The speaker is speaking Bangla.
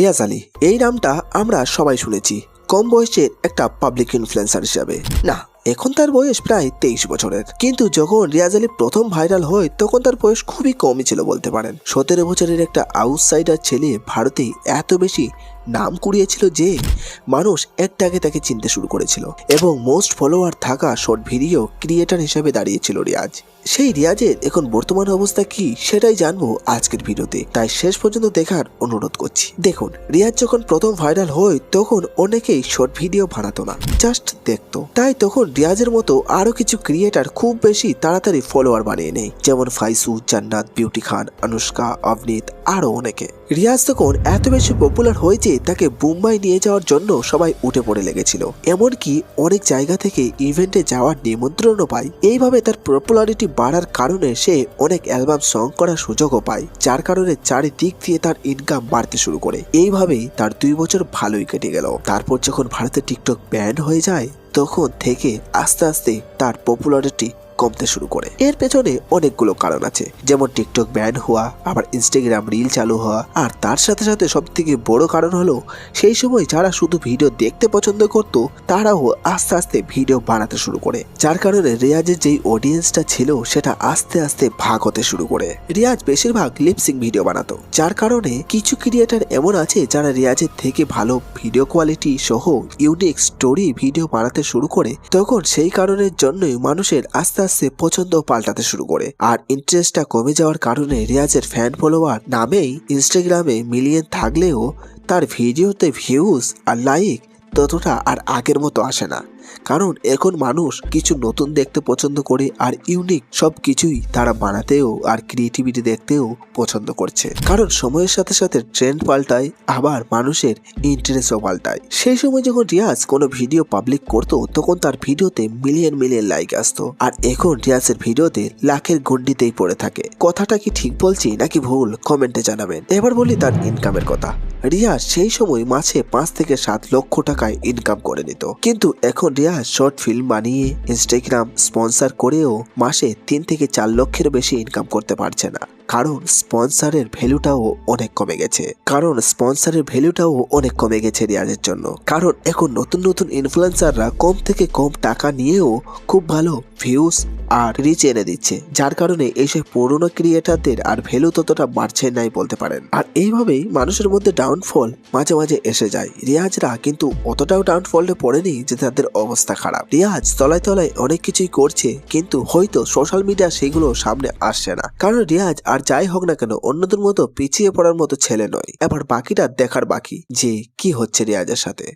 রিয়াজ আলী, এই নামটা আমরা সবাই শুনেছি। কম বয়সের একটা পাবলিক ইনফ্লুয়েন্সার হিসাবে। না, এখন তার বয়স প্রায় তেইশ বছরের। কিন্তু যখন রিয়াজ আলী প্রথম ভাইরাল হয়, তখন তার বয়স খুবই কমই ছিল বলতে পারেন। সতেরো বছরের একটা আউটসাইডার ছেলে ভারতে এত বেশি নাম কুড়িয়েছিল যে মানুষ একটাকে তাকে চিনতে শুরু করেছিল এবং মোস্ট ফলোয়ার থাকা শর্ট ভিডিও ক্রিয়েটার হিসেবে দাঁড়িয়েছিল রিয়াজ। সেই রিয়াজের এখন বর্তমান অবস্থা কি সেটাই জানব আজকের ভিডিওতে। তাই শেষ পর্যন্ত দেখার অনুরোধ করছি। দেখুন, রিয়াজ যখন প্রথম ভাইরাল হয়, তখন অনেকেই শর্ট ভিডিও বানাতো না জাস্ট দেখতো। তাই তখন রিয়াজের মতো আরও কিছু ক্রিয়েটার খুব বেশি তাড়াতাড়ি ফলোয়ার বানিয়ে নেয়। যেমন ফাইসু, জান্নাত বিউটি খান অনুষ্কা অবনীত আরও অনেকে। রিয়াজ তখন এত বেশি পপুলার হয়েছে তাকে মুম্বাই নিয়ে যাওয়ার জন্য সবাই উঠে পড়ে লেগেছিল। এমনকি অনেক জায়গা থেকে ইভেন্টে যাওয়ার নিমন্ত্রণও পায়। এইভাবে তার পপুলারিটি বাড়ার কারণে সে অনেক অ্যালবাম সং করার সুযোগও পায়, যার কারণে চারিদিক দিয়ে তার ইনকাম বাড়তে শুরু করে। এইভাবেই তার দুই বছর ভালোই কেটে গেল। তারপর যখন ভারতে টিকটক ব্যান্ড হয়ে যায়, তখন থেকে আস্তে আস্তে তার পপুলারিটি কমতে শুরু করে। এর পেছনে অনেকগুলো কারণ আছে, যেমন টিকটক ব্যান হওয়া, আবার ইনস্টাগ্রাম রিল চালু হওয়া, আর তার সাথে সাথে সব থেকে বড় কারণ হলো, সেই সময় যারা শুধু ভিডিও দেখতে পছন্দ করত, তারাও আস্তে আস্তে ভিডিও বানাতে শুরু করে। যার কারণে রিয়াজের যেই অডিয়েন্সটা ছিল, সেটা আস্তে আস্তে ভাগ হতে শুরু করে। রিয়াজ বেশিরভাগ লিপসিং ভিডিও বানাতো। যার কারণে কিছু ক্রিয়েটার এমন আছে, যারা রিয়াজের থেকে ভালো ভিডিও কোয়ালিটি সহ ইউনিক স্টোরি ভিডিও বানাতে শুরু করে, তখন সেই কারণের জন্যই মানুষের আস্তে আস্তে পছন্দ পাল্টাতে শুরু করে। আর ইন্টারেস্টটা কমে যাওয়ার কারণে রিয়াজের ফ্যান ফলোয়ার নামেই ইনস্টাগ্রামে মিলিয়ন থাকলেও তার ভিডিওতে ভিউজ আর লাইক ততটা আর আগের মতো আসে না। কারণ এখন মানুষ কিছু নতুন দেখতে পছন্দ করে আর ইউনিক সব কিছুই তারা বানাতেও আর ক্রিয়েটিভিটি দেখতেও পছন্দ করছে। কারণ সময়ের সাথে সাথে ট্রেন্ড পাল্টায়, আবার মানুষের ইন্টারেস্টও পাল্টায়। সেই সময় যখন রিয়াজ কোনো ভিডিও পাবলিক করতো, তখন তার ভিডিওতে মিলিয়ন মিলিয়ন লাইক আসতো। আর এখন রিয়াজের ভিডিওতে লাখের গন্ডিতেই পড়ে থাকে। কথাটা কি ঠিক বলছি নাকি ভুল? কমেন্টে জানাবেন। এবার বলি তার ইনকামের কথা। রিয়াজ সেই সময় মাসে পাঁচ থেকে সাত লক্ষ টাকায় ইনকাম করে নিত। কিন্তু এখন রিয়াজ শর্ট ফিল্ম বানিয়ে ইনস্টাগ্রাম স্পন্সর করেও মাসে তিন থেকে চার লক্ষের বেশি ইনকাম করতে পারছে না। কারণ স্পন্সরের ভ্যালুটাও অনেক কমে গেছে। কারণ স্পন্সরের ভ্যালুটাও অনেক কমে গেছে রিয়াজের জন্য। কারণ এখন নতুন নতুন ইনফ্লুয়েন্সাররা কম থেকে কম টাকা নিয়েও খুব ভালো ভিউজ আর রিচ এনে দিচ্ছে। যার কারণে এইসব পুরোনো ক্রিয়েটারদের আর ভ্যালু ততটা বাড়ছে নাই বলতে পারেন। আর এইভাবেই মানুষের মধ্যে ডাউনফল মাঝে মাঝে এসে যায়। রিয়াজরা কিন্তু অতটাও ডাউনফলে পড়েনি যে তাদের অবস্থা খারাপ। রিয়াজ তলায় তলায় অনেক কিছুই করছে, কিন্তু হয়তো সোশ্যাল মিডিয়া সেগুলো সামনে আসছে না। কারণ রিয়াজ আর যাই হোক না কেন, অন্যদের মতো পিছিয়ে পড়ার মতো ছেলে নয়। এবার বাকিটা দেখার বাকি যে কি হচ্ছে রিয়াজের সাথে।